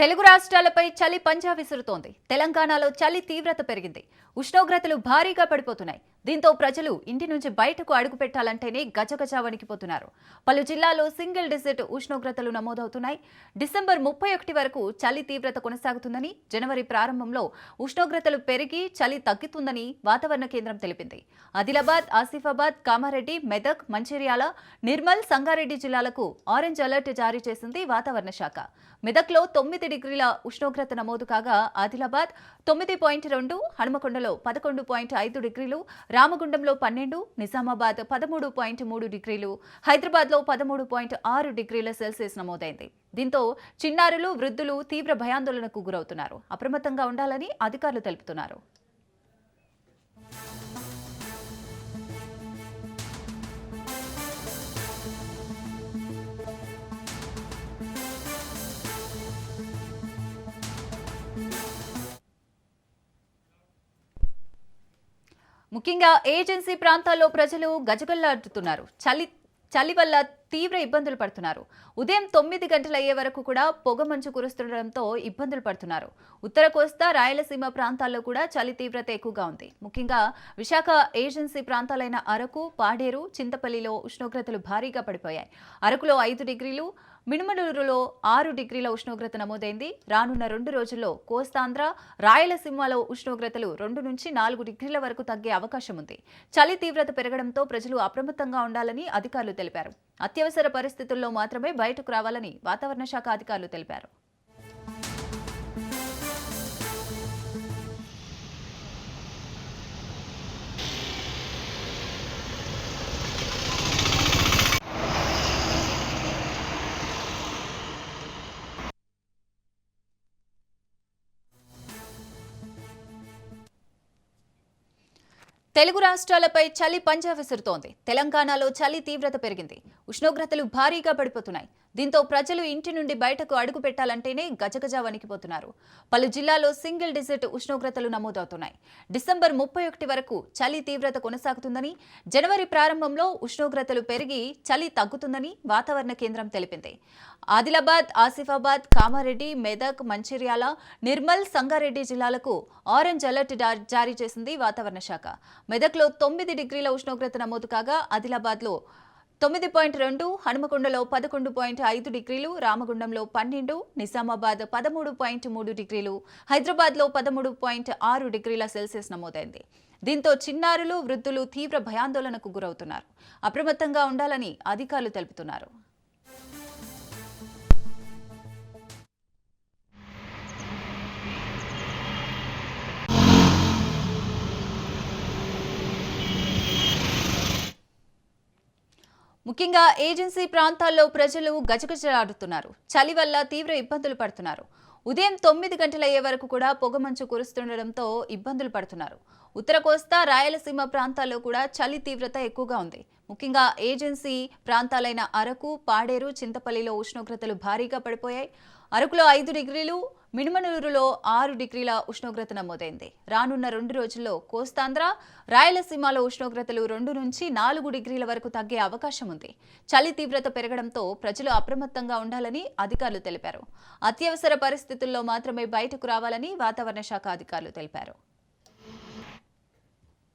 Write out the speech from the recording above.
తెలుగు రాష్ట్రాలపై చలి పంజా విసురుతోంది. తెలంగాణలో చలి తీవ్రత పెరిగింది. ఉష్ణోగ్రతలు భారీగా పడిపోతున్నాయి. దీంతో ప్రజలు ఇంటి నుంచి బయటకు అడుగు పెట్టాలంటేనే గజగజ వణికిపోతున్నారు పలు జిల్లాల్లో సింగిల్ డిజిట్ ఉష్ణోగ్రతలు నమోదవుతున్నాయి. డిసెంబర్ ముప్పై ఒకటి వరకు చలి తీవ్రత కొనసాగుతుందని జనవరి ప్రారంభంలో ఉష్ణోగ్రతలు పెరిగి చలి తగ్గుతుందని వాతావరణ కేంద్రం తెలిపింది. ఆదిలాబాద్ ఆసిఫాబాద్ కామారెడ్డి మెదక్ మంచిర్యాల నిర్మల్ సంగారెడ్డి జిల్లాలకు ఆరెంజ్ అలర్ట్ జారీ చేసింది వాతావరణ శాఖ. మెదక్లో తొమ్మిది డిగ్రీల ఉష్ణోగ్రత నమోదు కాగా ఆదిలాబాద్ తొమ్మిది పాయింట్ రెండు హనుమకొండలో పదకొండు పాయింట్ ఐదు డిగ్రీలు రామగుండంలో పన్నెండు నిజామాబాద్ పదమూడు పాయింట్ మూడు డిగ్రీలు హైదరాబాద్లో పదమూడు పాయింట్ ఆరు డిగ్రీల సెల్సియస్ నమోదైంది. దీంతో చిన్నారులు వృద్ధులు తీవ్ర భయాందోళనకు గురవుతున్నారు. అప్రమత్తంగా ఉండాలని అధికారులు తెలుపుతున్నారు. ముఖ్యంగా ఏజెన్సీ ప్రాంతాల్లో ప్రజలు గజగల్లాడుతున్నారు. చలి చలి వల్ల తీవ్ర ఇబ్బందులు పడుతున్నారు. ఉదయం తొమ్మిది గంటలు అయ్యే వరకు కూడా పొగ మంచు కురుస్తుండడంతో ఇబ్బందులు పడుతున్నారు. ఉత్తర కోస్తా రాయలసీమ ప్రాంతాల్లో కూడా చలి తీవ్రత ఎక్కువగా ఉంది. ముఖ్యంగా విశాఖ ఏజెన్సీ ప్రాంతాలైన అరకు పాడేరు చింతపల్లిలో ఉష్ణోగ్రతలు భారీగా పడిపోయాయి. అరకులో ఐదు డిగ్రీలు మినుమలూరులో ఆరు డిగ్రీల ఉష్ణోగ్రత నమోదైంది. రానున్న రెండు రోజుల్లో కోస్తాంధ్ర రాయలసీమలో ఉష్ణోగ్రతలు రెండు నుంచి నాలుగు డిగ్రీల వరకు తగ్గే అవకాశం ఉంది. చలి తీవ్రత పెరగడంతో ప్రజలు అప్రమత్తంగా ఉండాలని అధికారులు తెలిపారు. అత్యవసర పరిస్థితుల్లో మాత్రమే బయటకు రావాలని వాతావరణ శాఖ అధికారులు తెలిపారు. తెలుగు రాష్ట్రాలపై చలి పంజా విసురుతోంది తెలంగాణలో చలి తీవ్రత పెరిగింది. ఉష్ణోగ్రతలు భారీగా పడిపోతున్నాయి. దీంతో ప్రజలు ఇంటి నుండి బయటకు అడుగు పెట్టాలంటేనే గజగజ వణికిపోతున్నారు పలు జిల్లాల్లో సింగిల్ డిజిట్ ఉష్ణోగ్రతలు నమోదవుతున్నాయి. డిసెంబర్ ముప్పై ఒకటి వరకు చలి తీవ్రత కొనసాగుతుందని జనవరి ప్రారంభంలో ఉష్ణోగ్రతలు పెరిగి చలి తగ్గుతుందని వాతావరణ కేంద్రం తెలిపింది. ఆదిలాబాద్ ఆసిఫాబాద్ కామారెడ్డి మెదక్ మంచిర్యాల నిర్మల్ సంగారెడ్డి జిల్లాలకు ఆరెంజ్ అలర్ట్ జారీ చేసింది వాతావరణ శాఖ. మెదక్లో తొమ్మిది డిగ్రీల ఉష్ణోగ్రత నమోదు కాగా ఆదిలాబాద్లో తొమ్మిది పాయింట్ రెండు హనుమకొండలో పదకొండు పాయింట్ ఐదు డిగ్రీలు రామగుండంలో పన్నెండు నిజామాబాద్ పదమూడు పాయింట్ మూడు డిగ్రీలు హైదరాబాద్లో పదమూడు పాయింట్ ఆరు డిగ్రీల సెల్సియస్ నమోదైంది. దీంతో చిన్నారులు వృద్ధులు తీవ్ర భయాందోళనకు గురవుతున్నారు. అప్రమత్తంగా ఉండాలని అధికారులు తెలుపుతున్నారు. ముఖ్యంగా ఏజెన్సీ ప్రాంతాల్లో ప్రజలు గజగజలాడుతున్నారు. చలి వల్ల తీవ్ర ఇబ్బందులు పడుతున్నారు. ఉదయం తొమ్మిది గంటలయ్యే వరకు కూడా పొగమంచు కురుస్తుండడంతో ఇబ్బందులు పడుతున్నారు. ఉత్తర కోస్తా రాయలసీమ ప్రాంతాల్లో కూడా చలి తీవ్రత ఎక్కువగా ఉంది. ముఖ్యంగా ఏజెన్సీ ప్రాంతాలైన అరకు పాడేరు చింతపల్లిలో ఉష్ణోగ్రతలు భారీగా పడిపోయాయి. అరకులో ఐదు డిగ్రీలు మినుమనూరులో ఆరు డిగ్రీల ఉష్ణోగ్రత నమోదైంది. రానున్న రెండు రోజుల్లో కోస్తాంధ్ర రాయలసీమలో ఉష్ణోగ్రతలు రెండు నుంచి నాలుగు డిగ్రీల వరకు తగ్గే అవకాశం ఉంది. చలి తీవ్రత పెరగడంతో ప్రజలు అప్రమత్తంగా ఉండాలని అధికారులు తెలిపారు. అత్యవసర పరిస్థితుల్లో మాత్రమే బయటకు రావాలని వాతావరణ శాఖ అధికారులు తెలిపారు.